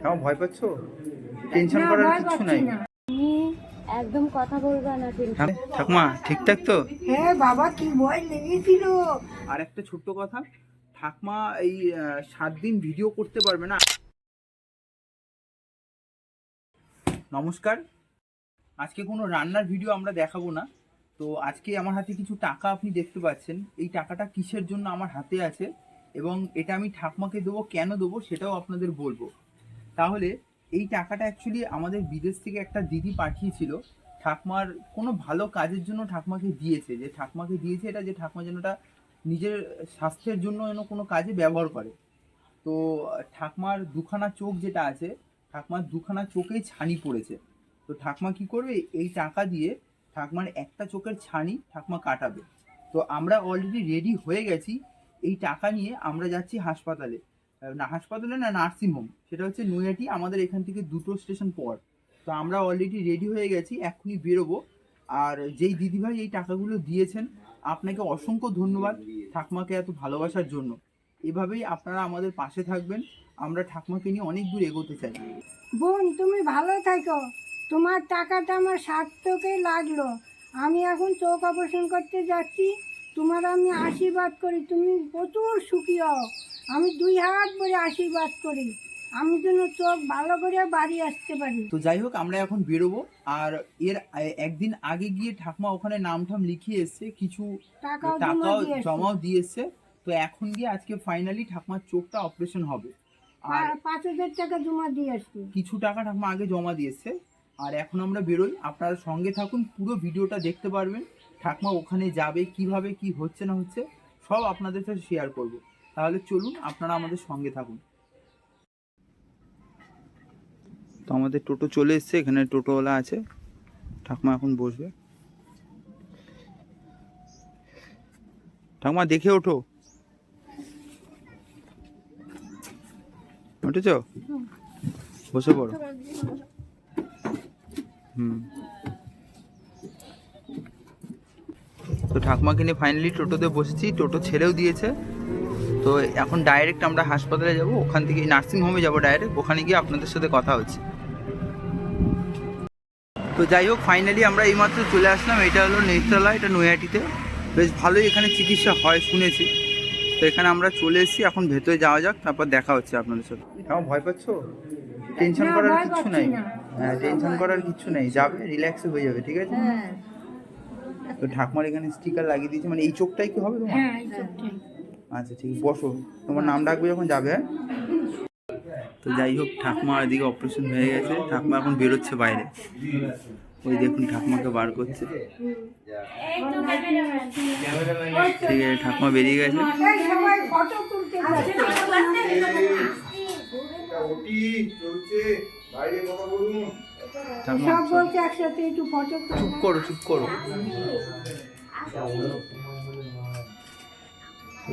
কেমন ভয় পাচ্ছ? টেনশন করার কিছু নাই। একদম কথা বলবা না কিন্তু ঠাকুমা ঠিকঠাক তো? হ্যাঁ বাবা কি ভয় লেগেছিল। আর একটা ছোট্ট কথা ঠাকমা এই সাত দিন ভিডিও করতে পারবে না। নমস্কার। আজকে কোনো রান্নার ভিডিও আমরা দেখাবো না। তো আজকে আমার হাতে কিছু টাকা আপনি দেখতে পাচ্ছেন। এই টাকাটা কিসের জন্য আমার হাতে আছে? এবং এটা আমি ঠাকমাকে দেবো কেন দেবো সেটাও আপনাদের বলব। তাহলে এই টাকাটা অ্যাকচুয়ালি আমাদের বিদেশ থেকে একটা দিদি পাঠিয়েছিল। ঠাকমার কোনো ভালো কাজের জন্য ঠাকমাকে দিয়েছে। যে ঠাকমাকে দিয়েছে এটা যে ঠাকমা যেন এটা নিজের স্বাস্থ্যের জন্য যেন কোনো কাজে ব্যবহার করে। তো ঠাকমার দুখানা চোখ যেটা আছে, ঠাকমার দুখানা চোখেই ছানি পড়েছে। তো ঠাকমা কি করবে? এই টাকা দিয়ে ঠাকমার একটা চোখের ছানি ঠাকমা কাটাবে। তো আমরা অলরেডি রেডি হয়ে গেছি। এই টাকা নিয়ে আমরা যাচ্ছি হাসপাতালে। না, হাসপাতালে না নার্সিংহোম সেটা হচ্ছে নৈহাটি, আমাদের এখান থেকে দুটো স্টেশন পর। তো আমরা অলরেডি রেডি হয়ে গেছি এখনই বেরোবো। আর যেই দিদিভাই এই টাকাগুলো দিয়েছেন, আপনাকে অসংখ্য ধন্যবাদ ঠাকমাকে এত ভালোবাসার জন্য। এভাবেই আপনারা আমাদের পাশে থাকবেন। আমরা ঠাকমাকে নিয়ে অনেক দূর এগোতে চাই। বোন, তুমি ভালো থাকো। তোমার টাকাটা আমার সার্থকে লাগল। আমি এখন চোখ অপারেশন করতে যাচ্ছি। তোমার আমি আশীর্বাদ করি। তুমি প্রচুর সুখী হও। আমি দুই হাত ভরে আশীর্বাদ করি। আমি যেন চোখ ভালো করে বাড়ি আসতে পারি। তো যাই হোক আমরা এখন বেরোবো। আর এর একদিন আগে গিয়ে ঠাকমা ওখানে নাম ঠাম লিখিয়ে এসছে কিছু টাকাও জমা টাকাও জমাও দিয়ে এসছে। তো এখন গিয়ে আজকে ফাইনালি ঠাকমার চোখটা অপারেশন হবে। আর আর পাঁচ হাজার টাকা জমা দিয়ে আসছি কিছু টাকা ঠাকমা আগে জমা দিয়েছে আর এখন আমরা বেরোই। আপনারা সঙ্গে থাকুন পুরো ভিডিওটা দেখতে পারবেন। ঠাকমা ওখানে যাবে কীভাবে কি হচ্ছে না হচ্ছে সব আপনাদের সাথে শেয়ার করব। তাহলে চলুন আপনারা আমাদের সঙ্গে থাকুন। তো আমাদের টোটো চলে এসছে, এখানে টোটোওয়ালা আছে। ঠাকমা এখন বসবে। ঠাকমা, দেখে ওঠো। উঠেছ? বসে পড়ো। হুম। তো ঠাকুমাকে নিয়ে ফাইনালি টোটোতে বসেছি। টোটো ছেড়েও দিয়েছে। তো এখন ডাইরেক্ট আমরা হাসপাতালে যাব ওখান থেকে নার্সিং হোমে যাব ডাইরেক্ট ওখানে গিয়ে আপনাদের সাথে কথা হচ্ছে। তো যাই হোক ফাইনালি আমরা এইমাত্র চলে আসলাম এটা হলো নেত্রালা এটা নৈহাটিতে। বেশ ভালোই এখানে চিকিৎসা হয় শুনেছি। তো এখানে আমরা চলে এসেছি এখন ভেতরে যাওয়া যাক তারপর দেখা হচ্ছে আপনাদের সাথে। কেমন ভয় পাচ্ছ? টেনশন করার কিছু নাই। হ্যাঁ টেনশন করার কিছু নেই যাবে রিল্যাক্সে হয়ে যাবে ঠিক আছে? হ্যাঁ। তো ঠাকুমার এখানে স্টিকার লাগিয়ে দিয়েছে মানে এই চোখটাই কি হবে তোমার? হ্যাঁ এই চোখটাই। আচ্ছা ঠিক বসো। তোমার নাম ডাকবে যখন যাবে। তো যাই হোক ঠাকুমা এদিকে অপারেশন হয়ে গেছে। ঠাকুমা এখন বেরোচ্ছে বাইরে। ওই দেখুন ঠাকুমাকে বার করছে। ঠিক আছে ঠাকুমা বেরিয়ে গেছে। চুপ করো চুপ করো।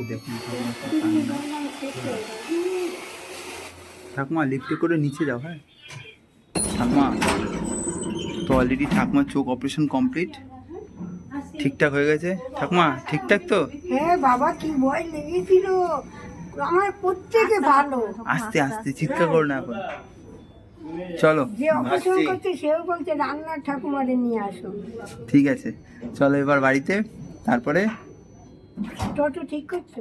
দেখুন ঠাকুমা লিফটে করে নিচে যাও হ্যাঁ? ঠাকুমা তো অলরেডি ঠাকুমার চোখ অপারেশন কমপ্লিট ঠিকঠাক হয়ে গেছে? ঠাকুমা ঠিকঠাক তো? হ্যাঁ বাবা কি ভয় লেগেছিল। আমার প্রত্যেকে ভালো। আস্তে আস্তে চিৎকার করো না এখন। চলো যে অপারেশন করছে সেও বলছে রান্নার ঠাকুমারে নিয়ে আসো। ঠিক আছে। চলো এবার বাড়িতে তারপরে টোটো ঠিক করছ।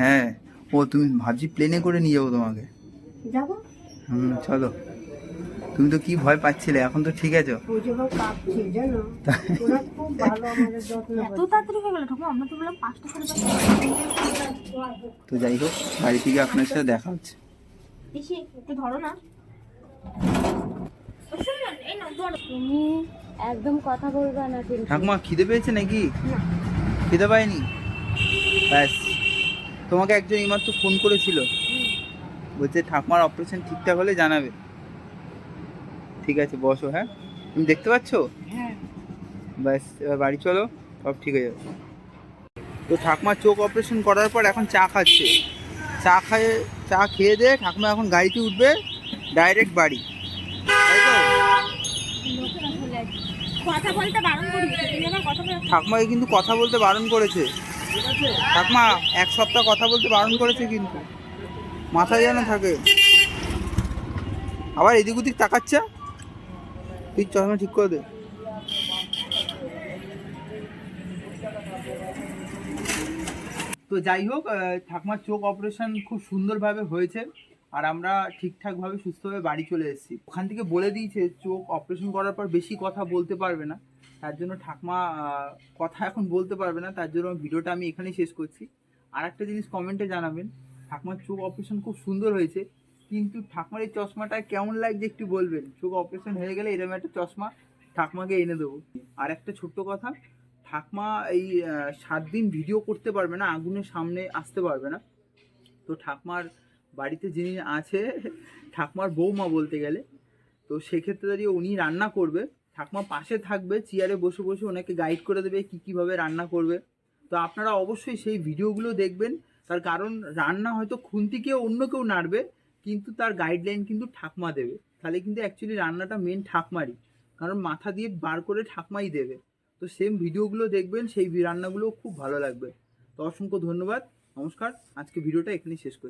হ্যাঁ ও তুমি ভাবছি প্লেনে করে নিয়ে যাব তোমাকে। যাব? হুম চলো। তুমি তো কি ভয় পাচ্ছিলে এখন তো ঠিক আছো। হয়ে তো বললাম পাঁচটা সাড়ে তো যাই হোক বাড়ি থেকে আপনার সাথে দেখা হচ্ছে। ধরো না। এই না ধরো। তুমি একদম কথা বলবা না ঠাকুমা খিদে পেয়েছে নাকি? খিদে পায়নি? ব্যাস। তোমাকে একজন এইমাত্র ফোন করেছিল। বলছে ঠাকুমার অপারেশন ঠিকঠাক হলে জানাবে। ঠিক আছে বসো হ্যাঁ? তুমি দেখতে পাচ্ছ? হ্যাঁ। ব্যাস এবার বাড়ি চলো সব ঠিক হয়ে যাবে। তো ঠাকুমার চোখ অপারেশন করার পর এখন চা খাচ্ছে। চা খায়ে চা খেয়ে দিয়ে ঠাকুমা এখন গাড়িতে উঠবে ডাইরেক্ট বাড়ি। ঠাকুমাকে কিন্তু কথা বলতে বারণ করেছে। ঠাকুমা, এক সপ্তাহ কথা বলতে বারণ করেছে কিন্তু। মাথায় যেন থাকে। আবার এদিক ওদিক তাকাচ্ছে? তুই চশমা ঠিক করে দে। তো যাই হোক ঠাকুমার চোখ অপারেশন খুব সুন্দরভাবে হয়েছে আর আমরা ঠিকঠাকভাবে সুস্থভাবে বাড়ি চলে এসেছি। ওখান থেকে বলে দিয়েছে, চোখ অপারেশন করার পর বেশি কথা বলতে পারবে না। তার জন্য ঠাকমা কথা এখন বলতে পারবে না, তার জন্য ভিডিওটা আমি এখানেই শেষ করছি। আর একটা জিনিস কমেন্টে জানাবেন, ঠাকমার চোখ অপারেশন খুব সুন্দর হয়েছে, কিন্তু ঠাকমার এই চশমাটা কেমন লাগছে একটু বলবেন? চোখ অপারেশন হয়ে গেলে এরকম একটা চশমা ঠাকমাকে এনে দেবো। আর একটা ছোট্ট কথা, ঠাকমা এই সাত দিন ভিডিও করতে পারবে না, আগুনের সামনে আসতে পারবে না। তো ঠাকমার বাড়িতে যিনি আছে, ঠাকমার বৌমা বলতে গেলে, তো সেক্ষেত্রে দাঁড়িয়ে উনি রান্না করবে। ঠাকমা পাশে থাকবে চেয়ারে বসে বসে ওনাকে গাইড করে দেবে কী কীভাবে রান্না করবে। তো আপনারা অবশ্যই সেই ভিডিওগুলো দেখবেন। তার কারণ রান্না হয়তো খুন্তিকে অন্য কেউ নাড়বে, কিন্তু তার গাইডলাইন কিন্তু ঠাকমা দেবে। তাহলে কিন্তু অ্যাকচুয়ালি রান্নাটা মেন ঠাকমারই, কারণ মাথা দিয়ে বার করে ঠাকমাই দেবে। তো সেম ভিডিওগুলো দেখবেন, সেই রান্নাগুলো খুব ভালো লাগবে। তো অসংখ্য ধন্যবাদ। নমস্কার। আজকে ভিডিওটা এখানেই শেষ করছি।